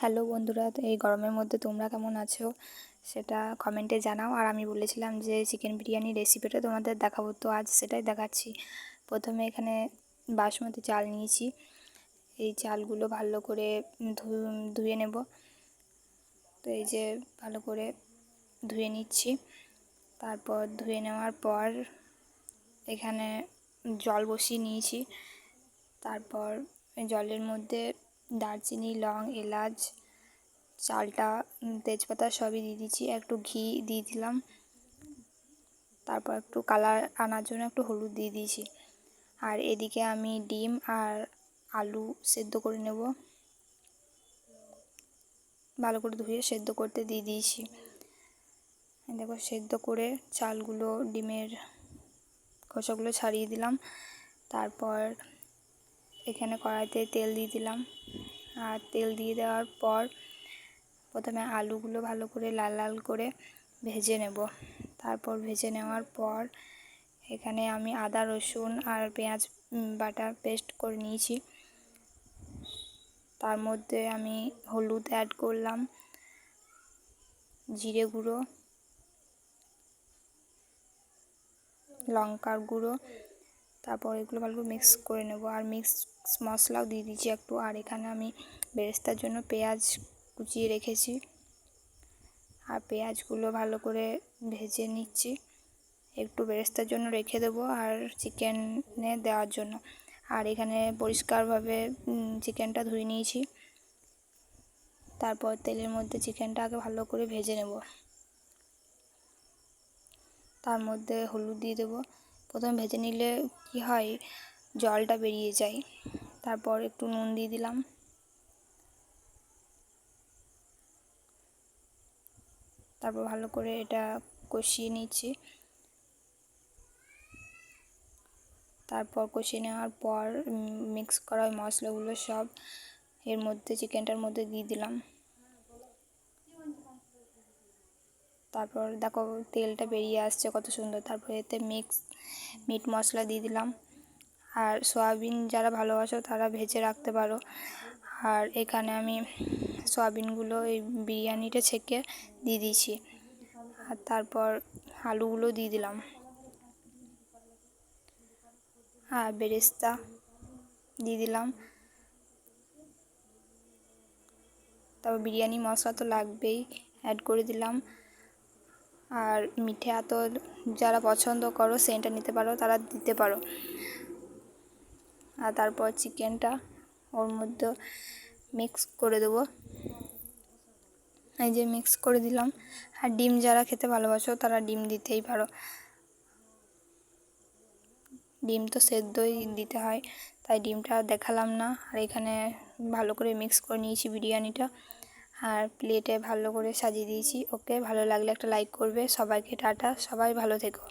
Hello বন্ধুরা এই গরমের মধ্যে তোমরা কেমন আছো? সেটা কমেন্টে জানাও। আর আমি বলেছিলাম যে চিকেন বিরিয়ানির রেসিপিটা তোমাদের দেখাবো, তো আজ সেটাই দেখাচ্ছি। প্রথমে এখানে বাসমতি চাল নিয়েছি। এই চালগুলো ভালো করে ধুয়ে নেব। তো এই যে ভালো করে ধুয়ে নিচ্ছি। তারপর ধুয়ে নেওয়ার পর এখানে জল বসিয়ে নিয়েছি। তারপর জলের মধ্যে দারচিনি, লং, এলাচ, চালটা তেজপাতা সবই দিয়ে দিচ্ছি একটু ঘি দিয়ে দিলাম। তারপর একটু কালার আনার জন্য একটু হলুদ দিয়ে দিয়েছি। আর এদিকে আমি ডিম আর আলু সেদ্ধ করে নেব। ভালো করে ধুয়ে সেদ্ধ করতে দিয়ে দিয়েছি। দেখো, সেদ্ধ করে চালগুলো, ডিমের খোসাগুলো ছাড়িয়ে দিলাম। তারপর এখানে কড়াইতে তেল দিয়ে দিলাম। আর তেল দিয়ে দেওয়ার পর প্রথমে আলুগুলো ভালো করে লাল লাল করে ভেজে নেব। তারপর ভেজে নেওয়ার পর এখানে আমি আদা, রসুন আর পেঁয়াজ বাটার পেস্ট করে নিয়েছি। তার মধ্যে আমি হলুদ অ্যাড করলাম, জিরে গুঁড়ো, লঙ্কার গুঁড়ো তারপর এগুলো ভালো করে মিক্স করে নেব। আর মিক্স মশলাও দিয়ে দিচ্ছি একটু। আর এখানে আমি বেরেস্তার জন্য পেঁয়াজ কুচিয়ে রেখেছি। আর পেঁয়াজগুলো ভালো করে ভেজে নিচ্ছি। একটু বেরেস্তার জন্য রেখে দেবো আর চিকেনে দেওয়ার জন্য। আর এখানে পরিষ্কারভাবে চিকেনটা ধুয়ে নিয়েছি। তারপর তেলের মধ্যে চিকেনটা আগে ভালো করে ভেজে নেব। তার মধ্যে হলুদ দিয়ে দেবো। প্রথমে ভেজে নিলে কি হয়? জলটা বেরিয়ে যায়। তারপর একটু নুন দিয়ে দিলাম। তারপর ভালো করে এটা কষিয়ে নিচ্ছি। তারপর কষিয়ে নেওয়ার পর মিক্স করা ওই মশলাগুলো সব এর মধ্যে চিকেনটার মধ্যে দিয়ে দিলাম। তারপর দেখো তেলটা বেরিয়ে আসছে কত সুন্দর। তারপর এতে মিক্স মিট মশলা দিয়ে দিলাম। আর সয়াবিন যারা ভালোবাসো তারা ভেজে রাখতে পারো। আর এখানে আমি সয়াবিনগুলো এই বিরিয়ানিটা ছেঁকে দিয়ে দিয়েছি। আর তারপর আলুগুলো দিয়ে দিলাম। আর বেরেস্তা দিয়ে দিলাম। তারপর বিরিয়ানি মশলা তো লাগবেই অ্যাড করে দিলাম। আর মিঠে এত যারা পছন্দ করো, সেন্টটা নিতে পারো, তারা দিতে পারো। আর তারপর চিকেনটা ওর মধ্যে মিক্স করে দেবো। এই যে মিক্স করে দিলাম। আর ডিম যারা খেতে ভালোবাসো, তারা ডিম দিতেই পারো। ডিম তো সেদ্ধই দিতে হয়, তাই ডিমটা দেখালাম না। আর এখানে ভালো করে মিক্স করে নিয়েছি বিরিয়ানিটা। আর প্লেটে ভালো করে সাজিয়ে দিয়েছি। ওকে ভালো লাগলে একটা লাইক করবে। সবাইকে টাটা। সবাই ভালো থেকো।